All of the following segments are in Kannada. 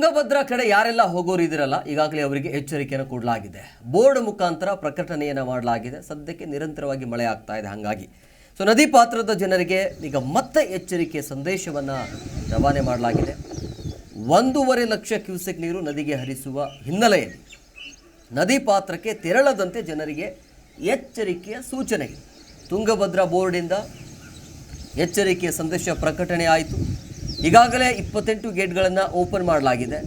ತುಂಗಭದ್ರಾ ಕಡೆ ಯಾರೆಲ್ಲ ಹೋಗೋರು ಇದಿರಲ್ಲ ಈಗಾಗಲೇ ಅವರಿಗೆ ಎಚ್ಚರಿಕೆಯನ್ನು ಕೊಡಲಾಗಿದೆ. ಬೋರ್ಡ್ ಮುಖಾಂತರ ಪ್ರಕಟಣೆಯನ್ನು ಮಾಡಲಾಗಿದೆ. ಸದ್ಯಕ್ಕೆ ನಿರಂತರವಾಗಿ ಮಳೆ ಆಗ್ತಾ ಇದೆ, ಹಾಗಾಗಿ. ಸೊ ನದಿ ಪಾತ್ರದ ಜನರಿಗೆ ಈಗ ಮತ್ತೆ ಎಚ್ಚರಿಕೆ ಸಂದೇಶವನ್ನು ರವಾನೆ ಮಾಡಲಾಗಿದೆ. ಒಂದೂವರೆ ಲಕ್ಷ ಕ್ಯೂಸೆಕ್ ನೀರು ನದಿಗೆ ಹರಿಸುವ ಹಿನ್ನೆಲೆಯಲ್ಲಿ ನದಿ ಪಾತ್ರಕ್ಕೆ ತೆರಳದಂತೆ ಜನರಿಗೆ ಎಚ್ಚರಿಕೆಯ ಸೂಚನೆ ತುಂಗಭದ್ರಾ ಬೋರ್ಡಿಂದ ಎಚ್ಚರಿಕೆಯ ಸಂದೇಶ ಪ್ರಕಟಣೆ ಆಯಿತು. ಈಗಾಗಲೇ ಇಪ್ಪತ್ತೆಂಟು ಗೇಟ್ಗಳನ್ನು ಓಪನ್ ಮಾಡಲಾಗಿದೆ.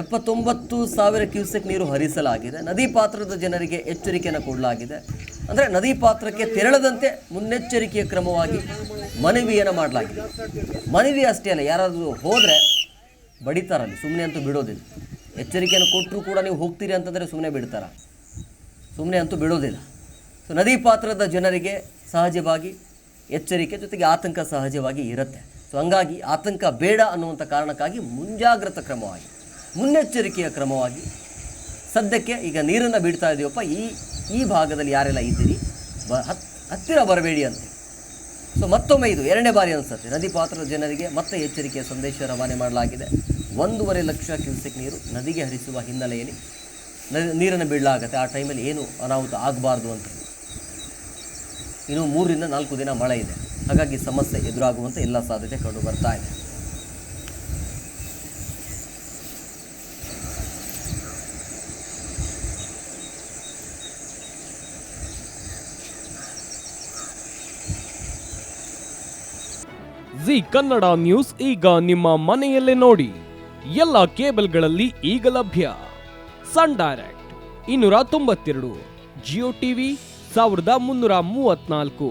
ಎಪ್ಪತ್ತೊಂಬತ್ತು ಸಾವಿರ ಕ್ಯೂಸೆಕ್ ನೀರು ಹರಿಸಲಾಗಿದೆ. ನದಿ ಪಾತ್ರದ ಜನರಿಗೆ ಎಚ್ಚರಿಕೆಯನ್ನು ಕೊಡಲಾಗಿದೆ. ಅಂದರೆ ನದಿ ಪಾತ್ರಕ್ಕೆ ತೆರಳದಂತೆ ಮುನ್ನೆಚ್ಚರಿಕೆಯ ಕ್ರಮವಾಗಿ ಮನವಿಯನ್ನು ಮಾಡಲಾಗಿದೆ. ಮನವಿ ಅಷ್ಟೇ ಅಲ್ಲ, ಯಾರಾದರೂ ಹೋದರೆ ಬಡಿತಾರಲ್ಲಿ ಸುಮ್ಮನೆ ಅಂತೂ ಬಿಡೋದಿಲ್ಲ. ಎಚ್ಚರಿಕೆಯನ್ನು ಕೊಟ್ಟರೂ ಕೂಡ ನೀವು ಹೋಗ್ತೀರಿ ಅಂತಂದರೆ ಸುಮ್ಮನೆ ಬಿಡ್ತಾರ. ಸುಮ್ಮನೆ ಅಂತೂ ಬಿಡೋದಿಲ್ಲ. ಸೊ ನದಿ ಪಾತ್ರದ ಜನರಿಗೆ ಸಹಜವಾಗಿ ಎಚ್ಚರಿಕೆ ಜೊತೆಗೆ ಆತಂಕ ಸಹಜವಾಗಿ ಇರುತ್ತೆ. ಸೊ ಹಂಗಾಗಿ ಆತಂಕ ಬೇಡ ಅನ್ನುವಂಥ ಕಾರಣಕ್ಕಾಗಿ ಮುಂಜಾಗ್ರತಾ ಕ್ರಮವಾಗಿ, ಮುನ್ನೆಚ್ಚರಿಕೆಯ ಕ್ರಮವಾಗಿ ಸದ್ಯಕ್ಕೆ ಈಗ ನೀರನ್ನು ಬಿಡ್ತಾ ಇದೆಯಪ್ಪ ಈ ಈ ಭಾಗದಲ್ಲಿ ಯಾರೆಲ್ಲ ಇದ್ದೀರಿ? ಬ, ಹತ್, ಹತ್ತಿರ ಬರಬೇಡಿ ಅಂತ. ಸೊ ಮತ್ತೊಮ್ಮೆ ಇದು ಎರಡನೇ ಬಾರಿ ಅನಿಸುತ್ತೆ. ನದಿ ಪಾತ್ರದ ಜನರಿಗೆ ಮತ್ತೆ ಎಚ್ಚರಿಕೆಯ ಸಂದೇಶ ರವಾನೆ ಮಾಡಲಾಗಿದೆ. ಒಂದೂವರೆ ಲಕ್ಷ ಕ್ಯೂಸೆಕ್ ನೀರು ನದಿಗೆ ಹರಿಸುವ ಹಿನ್ನೆಲೆಯಲ್ಲಿ ನೀರನ್ನು ಬಿಡಲಾಗತ್ತೆ ಆ ಟೈಮಲ್ಲಿ ಏನು ಅನಾಹುತ ಆಗಬಾರ್ದು ಅಂತ. ಇನ್ನು ಮೂರರಿಂದ ನಾಲ್ಕು ದಿನ ಮಳೆ ಇದೆ. ಹಾಗಾಗಿ ಸಮಸ್ಯೆ ಎದುರಾಗುವಂಥ ಎಲ್ಲ ಸಾಧ್ಯತೆ ಕಂಡು ಬರ್ತಾ ಇದೆ. ಜಿ ಕನ್ನಡ ನ್ಯೂಸ್ ಈಗ ನಿಮ್ಮ ಮನೆಯಲ್ಲೇ ನೋಡಿ. ಎಲ್ಲ ಕೇಬಲ್ಗಳಲ್ಲಿ ಈಗ ಲಭ್ಯ. ಸನ್ ಡೈರೆಕ್ಟ್ ಇನ್ನೂರ ತೊಂಬತ್ತೆರಡು, ಜಿಯೋ ಟಿವಿ ಸಾವಿರದ ಮುನ್ನೂರ ಮೂವತ್ನಾಲ್ಕು